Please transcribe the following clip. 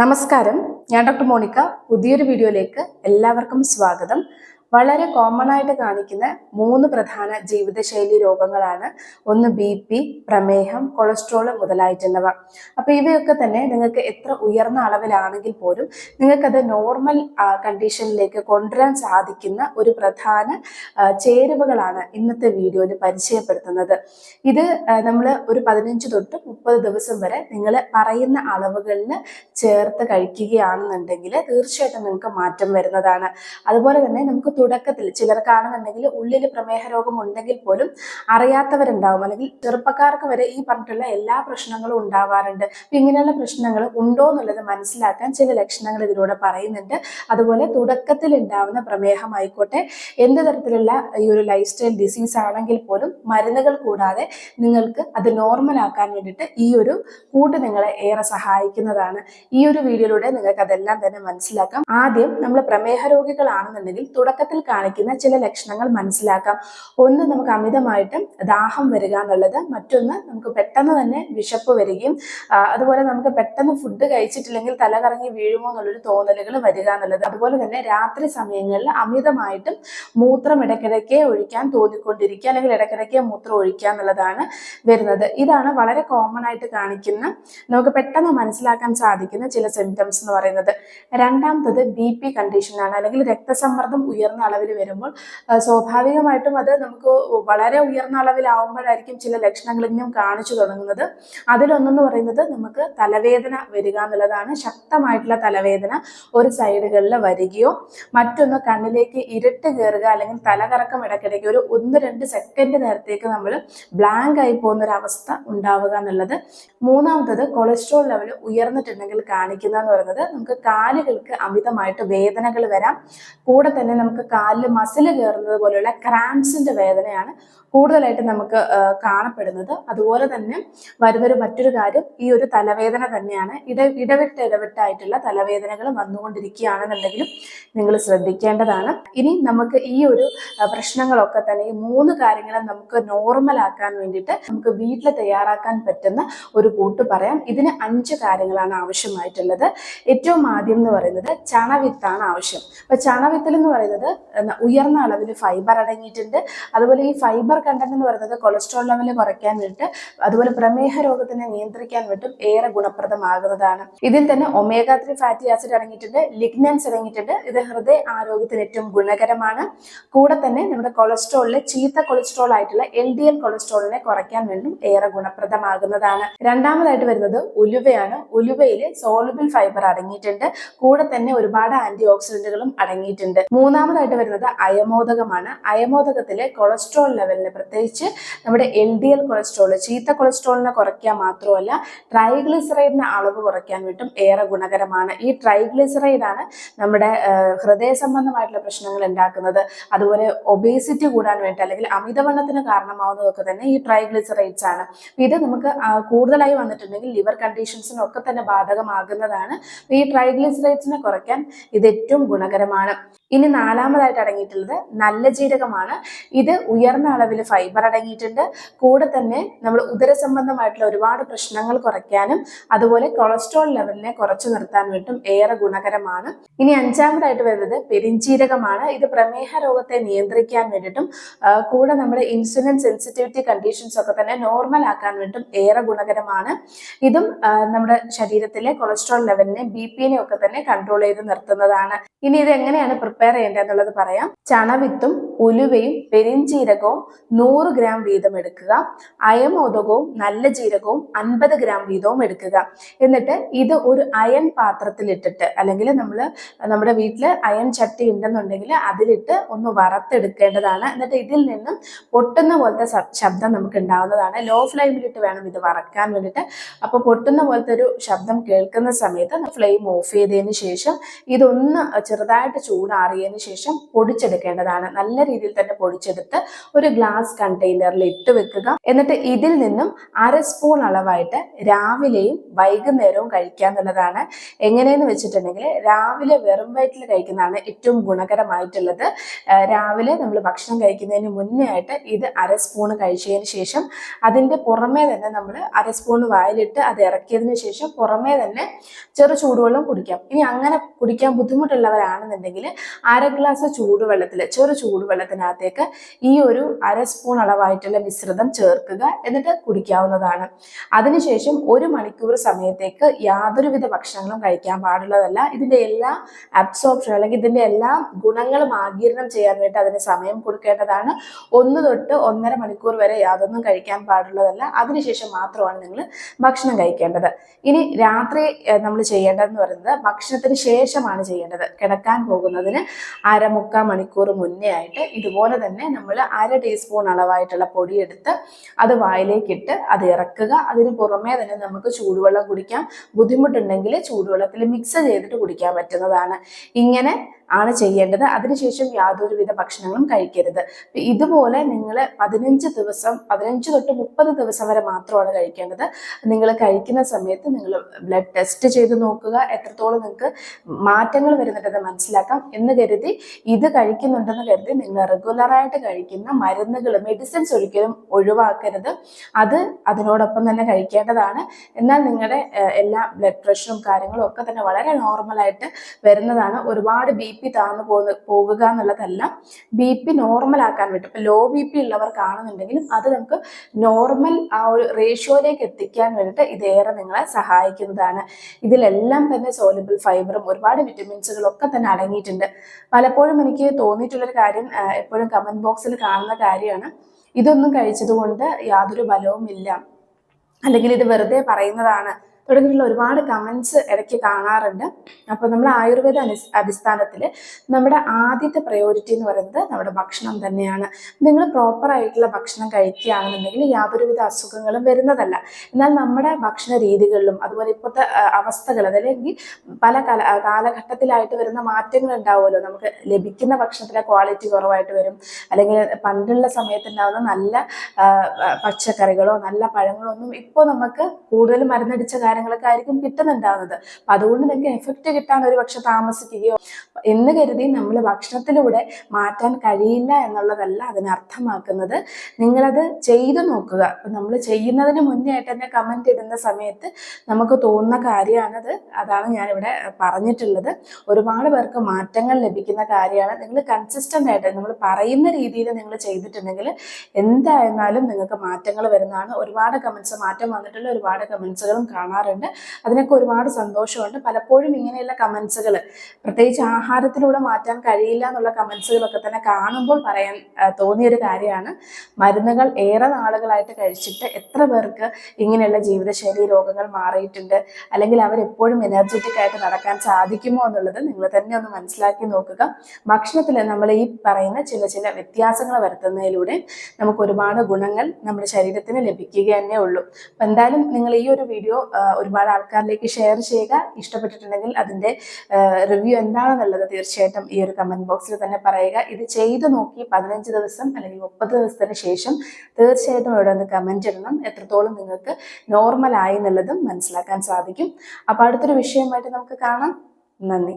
നമസ്കാരം. ഞാൻ doctor Monica. പുതിയൊരു വീഡിയോയിലേക്ക് എല്ലാവർക്കും സ്വാഗതം. വളരെ കോമൺ ആയിട്ട് കാണിക്കുന്ന മൂന്ന് പ്രധാന ജീവിതശൈലി രോഗങ്ങളാണ്. ഒന്ന് ബി പി പ്രമേഹം കൊളസ്ട്രോൾ മുതലായിട്ടുള്ളവ അപ്പോൾ ഇവയൊക്കെ തന്നെ നിങ്ങൾക്ക് എത്ര ഉയർന്ന അളവിലാണെങ്കിൽ പോലും നിങ്ങൾക്കത് നോർമൽ കണ്ടീഷനിലേക്ക് കൊണ്ടുവരാൻ സാധിക്കുന്ന ഒരു പ്രധാന ചേരുവകളാണ് ഇന്നത്തെ വീഡിയോയിൽ പരിചയപ്പെടുത്തുന്നത്. ഇത് നമ്മൾ ഒരു പതിനഞ്ച് തൊട്ട് മുപ്പത് ദിവസം വരെ നിങ്ങൾ പറയുന്ന അളവുകളിൽ ചേർത്ത് കഴിക്കുകയാണെന്നുണ്ടെങ്കിൽ തീർച്ചയായിട്ടും നിങ്ങൾക്ക് മാറ്റം വരുന്നതാണ്. അതുപോലെ തന്നെ നമുക്ക് തുടക്കത്തിൽ ചിലർക്കാണെന്നുണ്ടെങ്കിൽ ഉള്ളിൽ പ്രമേഹ രോഗം ഉണ്ടെങ്കിൽ പോലും അറിയാത്തവരുണ്ടാവും. അല്ലെങ്കിൽ ചെറുപ്പക്കാർക്ക് വരെ ഈ പറഞ്ഞിട്ടുള്ള എല്ലാ പ്രശ്നങ്ങളും ഉണ്ടാവാറുണ്ട്. അപ്പൊ ഇങ്ങനെയുള്ള പ്രശ്നങ്ങൾ ഉണ്ടോ എന്നുള്ളത് മനസ്സിലാക്കാൻ ചില ലക്ഷണങ്ങൾ ഇതിലൂടെ പറയുന്നുണ്ട്. അതുപോലെ തുടക്കത്തിൽ ഉണ്ടാവുന്ന പ്രമേഹമായിക്കോട്ടെ എന്ത് തരത്തിലുള്ള ഈ ഒരു ലൈഫ് സ്റ്റൈൽ ഡിസീസ് ആണെങ്കിൽ പോലും മരുന്നുകൾ കൂടാതെ നിങ്ങൾക്ക് അത് നോർമൽ ആക്കാൻ വേണ്ടിയിട്ട് ഈ ഒരു കൂട്ട് നിങ്ങളെ ഏറെ സഹായിക്കുന്നതാണ്. ഈ ഒരു വീഡിയോയിലൂടെ നിങ്ങൾക്ക് അതെല്ലാം തന്നെ മനസ്സിലാക്കാം. ആദ്യം നമ്മൾ പ്രമേഹ രോഗികളാണെന്നുണ്ടെങ്കിൽ തുടക്കത്തിൽ കാണിക്കുന്ന ചില ലക്ഷണങ്ങൾ മനസ്സിലാക്കാം. ഒന്ന് നമുക്ക് അമിതമായിട്ട് ദാഹം വരിക എന്നുള്ളത് മറ്റൊന്ന് നമുക്ക് പെട്ടെന്ന് തന്നെ വിശപ്പ് വരികയും അതുപോലെ നമുക്ക് പെട്ടെന്ന് ഫുഡ് കഴിച്ചിട്ടില്ലെങ്കിൽ തലകറങ്ങി വീഴുമോ എന്നുള്ളൊരു തോന്നലുകൾ വരിക എന്നുള്ളത്. അതുപോലെ തന്നെ രാത്രി സമയങ്ങളിൽ അമിതമായിട്ടും മൂത്രം ഇടയ്ക്കിടയ്ക്ക് ഒഴിക്കാൻ തോന്നിക്കൊണ്ടിരിക്കുക അല്ലെങ്കിൽ ഇടയ്ക്കിടയ്ക്ക് മൂത്രം ഒഴിക്കുക എന്നുള്ളതാണ് വരുന്നത്. ഇതാണ് വളരെ കോമൺ ആയിട്ട് കാണിക്കുന്ന നമുക്ക് പെട്ടെന്ന് മനസ്സിലാക്കാൻ സാധിക്കുന്ന ചില സിംറ്റംസ് എന്ന് പറയുന്നത്. രണ്ടാമത്തത് ബി പി കണ്ടീഷനാണ് അല്ലെങ്കിൽ രക്തസമ്മർദ്ദം ഉയർന്ന അളവിൽ വരുമ്പോൾ സ്വാഭാവികമായിട്ടും അത് നമുക്ക് വളരെ ഉയർന്ന അളവിലാവുമ്പോഴായിരിക്കും ചില ലക്ഷണങ്ങളെങ്കിലും കാണിച്ചു തുടങ്ങുന്നത്. അതിലൊന്നെന്ന് പറയുന്നത് നമുക്ക് തലവേദന വരിക എന്നുള്ളതാണ്. ശക്തമായിട്ടുള്ള തലവേദന ഒരു സൈഡുകളിൽ വരികയോ മറ്റൊന്ന് കണ്ണിലേക്ക് ഇരുട്ട് കയറുക അല്ലെങ്കിൽ തലകറക്കം ഇടയ്ക്കിടയ്ക്ക് ഒരു ഒന്ന് രണ്ട് സെക്കൻഡ് നേരത്തേക്ക് നമ്മൾ ബ്ലാങ്ക് ആയി പോകുന്ന ഒരു അവസ്ഥ ഉണ്ടാവുക എന്നുള്ളത്. മൂന്നാമത്തത് കൊളസ്ട്രോൾ ലെവൽ ഉയർന്നിട്ടുണ്ടെങ്കിൽ കാണിക്കുന്ന പറയുന്നത് നമുക്ക് കാലുകൾക്ക് അമിതമായിട്ട് വേദനകൾ വരാം. കൂടെ തന്നെ നമുക്ക് കാലിൽ മസിൽ കയറുന്നത് പോലെയുള്ള ക്രാംസിന്റെ വേദനയാണ് കൂടുതലായിട്ട് നമുക്ക് കാണപ്പെടുന്നത്. അതുപോലെ തന്നെ വരുന്നൊരു മറ്റൊരു കാര്യം ഈ ഒരു തലവേദന തന്നെയാണ്. ഇട ഇടവിട്ട് ഇടവിട്ടായിട്ടുള്ള തലവേദനകൾ വന്നുകൊണ്ടിരിക്കുകയാണെന്നുണ്ടെങ്കിലും നിങ്ങൾ ശ്രദ്ധിക്കേണ്ടതാണ്. ഇനി നമുക്ക് ഈ ഒരു പ്രശ്നങ്ങളൊക്കെ തന്നെ ഈ മൂന്ന് കാര്യങ്ങളെ നമുക്ക് നോർമൽ ആക്കാൻ വേണ്ടിയിട്ട് നമുക്ക് വീട്ടിൽ തയ്യാറാക്കാൻ പറ്റുന്ന ഒരു കൂട്ട് പറയാം. ഇതിന് അഞ്ച് കാര്യങ്ങളാണ് ആവശ്യമായിട്ടുള്ളത്. ഏറ്റവും ആദ്യം എന്ന് പറയുന്നത് ചണവിത്താണ് ആവശ്യം. അപ്പൊ ചണവിത്തിൽ എന്ന് പറയുന്നത് ഉയർന്ന അളവിൽ ഫൈബർ അടങ്ങിയിട്ടുണ്ട്. അതുപോലെ ഈ ഫൈബർ കണ്ടന്റ് എന്ന് പറയുന്നത് കൊളസ്ട്രോൾ ലെവൽ കുറയ്ക്കാൻ വേണ്ടിയിട്ട് അതുപോലെ പ്രമേഹ രോഗത്തിനെ നിയന്ത്രിക്കാൻ വേണ്ടിയിട്ടും ഏറെ ഗുണപ്രദമാകുന്നതാണ്. ഇതിൽ തന്നെ ഒമേഗ ത്രീ ഫാറ്റി ആസിഡ് അടങ്ങിയിട്ടുണ്ട് ലിഗ്നൻസ് അടങ്ങിയിട്ടുണ്ട്. ഇത് ഹൃദയ ആരോഗ്യത്തിന് ഏറ്റവും ഗുണകരമാണ്. കൂടെ തന്നെ നമ്മുടെ കൊളസ്ട്രോളിലെ ചീത്ത കൊളസ്ട്രോൾ ആയിട്ടുള്ള എൽ ഡി എൽ കൊളസ്ട്രോളിനെ കുറയ്ക്കാൻ വേണ്ടും ഏറെ ഗുണപ്രദമാകുന്നതാണ്. രണ്ടാമതായിട്ട് വരുന്നത് ഉലുവയാണ്. ഉലുവയിൽ സോളുബിൾ ഫൈബർ അടങ്ങിയിട്ടുണ്ട്. കൂടെ തന്നെ ഒരുപാട് ആന്റി ഓക്സിഡന്റുകളും അടങ്ങിയിട്ടുണ്ട്. മൂന്നാമതായിട്ട് വരുന്നത് അയമോദകമാണ്. അയമോദകത്തിലെ കൊളസ്ട്രോൾ ലെവലിന് പ്രത്യേകിച്ച് നമ്മുടെ എൽ ഡി എൽ കൊളസ്ട്രോൾ ചീത്ത കൊളസ്ട്രോളിനെ കുറയ്ക്കാൻ മാത്രമല്ല ട്രൈഗ്ലിസറൈഡിന് അളവ് കുറയ്ക്കാൻ വേണ്ടിയിട്ടും ഏറെ ഗുണകരമാണ്. ഈ ട്രൈഗ്ലിസറൈഡാണ് നമ്മുടെ ഹൃദയ സംബന്ധമായിട്ടുള്ള പ്രശ്നങ്ങൾ ഉണ്ടാക്കുന്നത്. അതുപോലെ ഒബേസിറ്റി കൂടാൻ വേണ്ടി അല്ലെങ്കിൽ അമിതവണ്ണത്തിന് കാരണമാവുന്നതൊക്കെ തന്നെ ഈ ട്രൈഗ്ലിസറൈഡ്സ് ആണ്. ഇത് നമുക്ക് കൂടുതലായി വന്നിട്ടുണ്ടെങ്കിൽ ലിവർ കണ്ടീഷൻസിനൊക്കെ തന്നെ ബാധകമാകുന്നതാണ്. ഈ ട്രൈഗ്ലിസറൈഡ്സിനെ കുറയ്ക്കാൻ ഇത് ഏറ്റവും ഗുണകരമാണ്. ഇനി നാലാമതായിട്ട് അടങ്ങിയിട്ടുള്ളത് നല്ല ജീരകമാണ്. ഇത് ഉയർന്ന അളവിൽ ഫൈബർ അടങ്ങിയിട്ടുണ്ട്. കൂടെ തന്നെ നമ്മൾ ഉദര സംബന്ധമായിട്ടുള്ള ഒരുപാട് പ്രശ്നങ്ങൾ കുറയ്ക്കാനും അതുപോലെ കൊളസ്ട്രോൾ ലെവലിനെ കുറച്ചു നിർത്താൻ വേണ്ടിയിട്ടും ഏറെ ഗുണകരമാണ്. ഇനി അഞ്ചാമതായിട്ട് വരുന്നത് പെരിഞ്ചീരകമാണ്. ഇത് പ്രമേഹ രോഗത്തെ നിയന്ത്രിക്കാൻ വേണ്ടിയിട്ടും കൂടെ നമ്മുടെ ഇൻസുലിൻ സെൻസിറ്റിവിറ്റി കണ്ടീഷൻസ് ഒക്കെ തന്നെ നോർമൽ ആക്കാൻ വേണ്ടിയിട്ടും ഏറെ ഗുണകരമാണ്. ഇതും നമ്മുടെ ശരീരത്തിലെ കൊളസ്ട്രോൾ ലെവലിനെ ബി പിനെ ഒക്കെ തന്നെ കൺട്രോൾ ചെയ്ത് നിർത്തുന്നതാണ്. ഇനി ഇത് എങ്ങനെയാണ് പ്രിപ്പയർ ചെയ്യേണ്ടത് എന്നുള്ളത് പറയാം. ചണവിത്തും ഉലുവയും പെരിഞ്ചീരകവും നൂറ് ഗ്രാം വീതം എടുക്കുക. അയമോദകവും നല്ല ജീരകവും അൻപത് ഗ്രാം വീതവും എടുക്കുക. എന്നിട്ട് ഇത് ഒരു അയൺ പാത്രത്തിൽ ഇട്ടിട്ട് അല്ലെങ്കിൽ നമ്മൾ നമ്മുടെ വീട്ടിൽ അയൺ ചട്ടി ഉണ്ടെന്നുണ്ടെങ്കിൽ അതിലിട്ട് ഒന്ന് വറുത്തെടുക്കേണ്ടതാണ്. എന്നിട്ട് ഇതിൽ നിന്നും പൊട്ടുന്ന പോലത്തെ ശബ്ദം നമുക്ക് ഉണ്ടാവുന്നതാണ്. ലോ ഫ്ലെയിമിലിട്ട് വേണം ഇത് വറക്കാൻ വേണ്ടിയിട്ട്. അപ്പോൾ പൊട്ടുന്ന പോലത്തെ ഒരു ശബ്ദം കേൾക്കുന്ന സമയത്ത് ഫ്ലെയിം ഓഫ് ചെയ്തതിന് ശേഷം ഇതൊന്ന് ചെറുതായിട്ട് ചൂടാറിയതിന് ശേഷം ശേഷം പൊടിച്ചെടുക്കേണ്ടതാണ്. നല്ല രീതിയിൽ തന്നെ പൊടിച്ചെടുത്ത് ഒരു ഗ്ലാസ് കണ്ടെയ്നറിൽ ഇട്ട് വെക്കുക. എന്നിട്ട് ഇതിൽ നിന്നും അര സ്പൂൺ അളവായിട്ട് രാവിലെയും വൈകുന്നേരവും കഴിക്കുക എന്നുള്ളതാണ്. എങ്ങനെയെന്ന് വെച്ചിട്ടുണ്ടെങ്കിൽ രാവിലെ വെറും വയറ്റിൽ കഴിക്കുന്നതാണ് ഏറ്റവും ഗുണകരമായിട്ടുള്ളത്. രാവിലെ നമ്മൾ ഭക്ഷണം കഴിക്കുന്നതിന് മുന്നേ ആയിട്ട് ഇത് അര സ്പൂൺ കഴിച്ചതിന് ശേഷം അതിന്റെ പുറമേ തന്നെ നമ്മൾ അര സ്പൂൺ വായിലിട്ട് അത് ഇറക്കിയതിന് ശേഷം പുറമേ തന്നെ ചെറു ചൂടുവെള്ളം കുടിക്കാം. ഇനി അങ്ങനെ കുടിക്കാൻ ബുദ്ധിമുട്ടുള്ളവരാണെന്നുണ്ടെങ്കിൽ അര ഗ്ലാസ് ചൂടുവെള്ളത്തിൽ ചെറു ചൂടുവെള്ളത്തിനകത്തേക്ക് ഈ ഒരു അര സ്പൂൺ അളവായിട്ടുള്ള മിശ്രിതം ചേർക്കുക എന്നിട്ട് കുടിക്കാവുന്നതാണ്. അതിനുശേഷം ഒരു മണിക്കൂർ സമയത്തേക്ക് യാതൊരുവിധ ഭക്ഷണങ്ങളും കഴിക്കാൻ പാടുള്ളതല്ല. ഇതിന്റെ എല്ലാ അബ്സോർപ്ഷൻ അല്ലെങ്കിൽ ഇതിന്റെ എല്ലാ ഗുണങ്ങളും ആഗിരണം ചെയ്യാൻ വേണ്ടി അതിന് സമയം കൊടുക്കേണ്ടതാണ്. ഒന്ന് തൊട്ട് ഒന്നര മണിക്കൂർ വരെ യാതൊന്നും കഴിക്കാൻ പാടുള്ളതല്ല. അതിനുശേഷം മാത്രമാണ് നിങ്ങൾ ഭക്ഷണം കഴിക്കേണ്ടത്. ഇനി രാത്രി നമ്മൾ ചെയ്യേണ്ടതെന്ന് പറയുന്നത് ഭക്ഷണത്തിന് ശേഷമാണ് ചെയ്യേണ്ടത്. കിടക്കാൻ പോകുന്നതിന് അര മുക്കാൽ മണിക്കൂർ മുന്നേ ആയിട്ട് ഇതുപോലെ തന്നെ നമ്മൾ അര ടീസ്പൂൺ അളവായിട്ടുള്ള പൊടിയെടുത്ത് അത് വായിലേക്കിട്ട് അത് ഇറക്കുക. അതിന് പുറമേ തന്നെ നമുക്ക് ചൂടുവെള്ളം കുടിക്കാം. ബുദ്ധിമുട്ടുണ്ടെങ്കിൽ ചൂടുവെള്ളത്തിൽ മിക്സ് ചെയ്തിട്ട് കുടിക്കാൻ പറ്റുന്നതാണ്. ഇങ്ങനെ ആണ് ചെയ്യേണ്ടത്. അതിനുശേഷം യാതൊരുവിധ ഭക്ഷണങ്ങളും കഴിക്കരുത്. ഇതുപോലെ നിങ്ങൾ പതിനഞ്ച് ദിവസം പതിനഞ്ച് തൊട്ട് മുപ്പത് ദിവസം വരെ മാത്രമാണ് കഴിക്കേണ്ടത്. നിങ്ങൾ കഴിക്കുന്ന സമയത്ത് നിങ്ങൾ ബ്ലഡ് ടെസ്റ്റ് ചെയ്ത് നോക്കുക. എത്രത്തോളം നിങ്ങൾക്ക് മാറ്റങ്ങൾ വരുന്നുണ്ടെന്ന് മനസ്സിലാക്കാം എന്ന് കരുതി ഇത് കഴിക്കുന്നുണ്ടെന്ന് കരുതി നിങ്ങൾ റെഗുലറായിട്ട് കഴിക്കുന്ന മരുന്നുകൾ മെഡിസിൻസ് ഒരിക്കലും ഒഴിവാക്കരുത്. അത് അതിനോടൊപ്പം തന്നെ കഴിക്കേണ്ടതാണ്. എന്നാൽ നിങ്ങളുടെ എല്ലാ ബ്ലഡ് പ്രഷറും കാര്യങ്ങളും ഒക്കെ തന്നെ വളരെ നോർമലായിട്ട് വരുന്നതാണ്. ഒരുപാട് ബി പി താഴ്ന്നു പോകുന്ന പോകുക എന്നുള്ളതല്ല ബി പി നോർമൽ ആക്കാൻ വേണ്ടി ഇപ്പൊ ലോ ബി പി ഉള്ളവർക്കാണെന്നുണ്ടെങ്കിലും അത് നമുക്ക് നോർമൽ ആ ഒരു റേഷ്യോയിലേക്ക് എത്തിക്കാൻ വേണ്ടിയിട്ട് ഇതേറെ നിങ്ങളെ സഹായിക്കുന്നതാണ്. ഇതിലെല്ലാം തന്നെ സോലബിൾ ഫൈബറും ഒരുപാട് വിറ്റമിൻസുകളും ഒക്കെ തന്നെ അടങ്ങിയിട്ടുണ്ട്. പലപ്പോഴും എനിക്ക് തോന്നിയിട്ടുള്ളൊരു കാര്യം എപ്പോഴും കമന്റ് ബോക്സിൽ കാണുന്ന കാര്യമാണ്. ഇതൊന്നും കഴിച്ചതുകൊണ്ട് യാതൊരു ബലവും ഇല്ല അല്ലെങ്കിൽ ഇത് വെറുതെ പറയുന്നതാണ്. തുടങ്ങിയിട്ടുള്ള ഒരുപാട് കമൻസ് ഇടയ്ക്ക് കാണാറുണ്ട്. അപ്പോൾ നമ്മൾ ആയുർവേദ അടിസ്ഥാനത്തിൽ നമ്മുടെ ആദ്യത്തെ പ്രയോറിറ്റി എന്ന് പറയുന്നത് നമ്മുടെ ഭക്ഷണം തന്നെയാണ്. നിങ്ങൾ പ്രോപ്പർ ആയിട്ടുള്ള ഭക്ഷണം കഴിക്കുകയാണെന്നുണ്ടെങ്കിൽ യാതൊരുവിധ അസുഖങ്ങളും വരുന്നതല്ല. എന്നാൽ നമ്മുടെ ഭക്ഷണ രീതികളിലും അതുപോലെ ഇപ്പോഴത്തെ അവസ്ഥകൾ അതല്ലെങ്കിൽ പല കല കാലഘട്ടത്തിലായിട്ട് വരുന്ന മാറ്റങ്ങൾ ഉണ്ടാവുമല്ലോ. നമുക്ക് ലഭിക്കുന്ന ഭക്ഷണത്തിലെ ക്വാളിറ്റി കുറവായിട്ട് വരും. അല്ലെങ്കിൽ പണ്ടുള്ള സമയത്തുണ്ടാവുന്ന നല്ല പച്ചക്കറികളോ നല്ല പഴങ്ങളോ ഒന്നും ഇപ്പോൾ നമുക്ക് കൂടുതൽ മരുന്നടിച്ച കാര്യങ്ങളൊക്കെ ആയിരിക്കും കിട്ടുന്നുണ്ടാവുന്നത്. അപ്പം അതുകൊണ്ട് നിങ്ങൾക്ക് എഫക്റ്റ് കിട്ടാൻ ഒരു പക്ഷെ താമസിക്കുകയോ എന്ന് കരുതി നമ്മൾ ഭക്ഷണത്തിലൂടെ മാറ്റാൻ കഴിയില്ല എന്നുള്ളതല്ല അതിനർത്ഥമാക്കുന്നത് നിങ്ങളത് ചെയ്തു നോക്കുക. അപ്പം നമ്മൾ ചെയ്യുന്നതിന് മുന്നേ ആയിട്ട് തന്നെ കമന്റ് ഇടുന്ന സമയത്ത് നമുക്ക് തോന്നുന്ന കാര്യമാണത്. അതാണ് ഞാനിവിടെ പറഞ്ഞിട്ടുള്ളത്. ഒരുപാട് പേർക്ക് മാറ്റങ്ങൾ ലഭിക്കുന്ന കാര്യമാണ്. നിങ്ങൾ കൺസിസ്റ്റന്റ് ആയിട്ട് നമ്മൾ പറയുന്ന രീതിയിൽ നിങ്ങൾ ചെയ്തിട്ടുണ്ടെങ്കിൽ എന്തായിരുന്നാലും നിങ്ങൾക്ക് മാറ്റങ്ങൾ വരുന്നതാണ്. ഒരുപാട് കമൻസ് മാറ്റം വന്നിട്ടുള്ള ഒരുപാട് കമൻസുകളും കാണാറുണ്ട്. അതിനൊക്കെ ഒരുപാട് സന്തോഷമുണ്ട്. പലപ്പോഴും ഇങ്ങനെയുള്ള കമൻസുകൾ പ്രത്യേകിച്ച് ആഹാരത്തിലൂടെ മാറ്റാൻ കഴിയില്ല എന്നുള്ള കമൻസുകളൊക്കെ തന്നെ കാണുമ്പോൾ പറയാൻ തോന്നിയൊരു കാര്യമാണ്. മരുന്നുകൾ ഏറെ നാളുകളായിട്ട് കഴിച്ചിട്ട് എത്ര പേർക്ക് ഇങ്ങനെയുള്ള ജീവിതശൈലി രോഗങ്ങൾ മാറിയിട്ടുണ്ട് അല്ലെങ്കിൽ അവരെപ്പോഴും എനർജറ്റിക് ആയിട്ട് നടക്കാൻ സാധിക്കുമോ എന്നുള്ളത് നിങ്ങൾ തന്നെ ഒന്ന് മനസ്സിലാക്കി നോക്കുക. ഭക്ഷണത്തിൽ നമ്മൾ ഈ പറയുന്ന ചില ചില വ്യത്യാസങ്ങൾ വരുത്തുന്നതിലൂടെ നമുക്ക് ഒരുപാട് ഗുണങ്ങൾ നമ്മുടെ ശരീരത്തിന് ലഭിക്കുക തന്നെ ഉള്ളൂ. അപ്പം എന്തായാലും നിങ്ങൾ ഈ ഒരു വീഡിയോ ഒരുപാട് ആൾക്കാരിലേക്ക് ഷെയർ ചെയ്യുക. ഇഷ്ടപ്പെട്ടിട്ടുണ്ടെങ്കിൽ അതിന്റെ റിവ്യൂ എന്താണെന്നുള്ളത് തീർച്ചയായിട്ടും ഈ ഒരു കമന്റ് ബോക്സിൽ തന്നെ പറയുക. ഇത് ചെയ്ത് നോക്കി പതിനഞ്ച് ദിവസം അല്ലെങ്കിൽ മുപ്പത് ദിവസത്തിന് ശേഷം തീർച്ചയായിട്ടും ഇവിടെ ഒന്ന് കമന്റ് ഇടണം. എത്രത്തോളം നിങ്ങൾക്ക് നോർമൽ ആയി എന്നുള്ളതും മനസ്സിലാക്കാൻ സാധിക്കും. അപ്പോൾ അടുത്തൊരു വിഷയമായിട്ട് നമുക്ക് കാണാം. നന്ദി.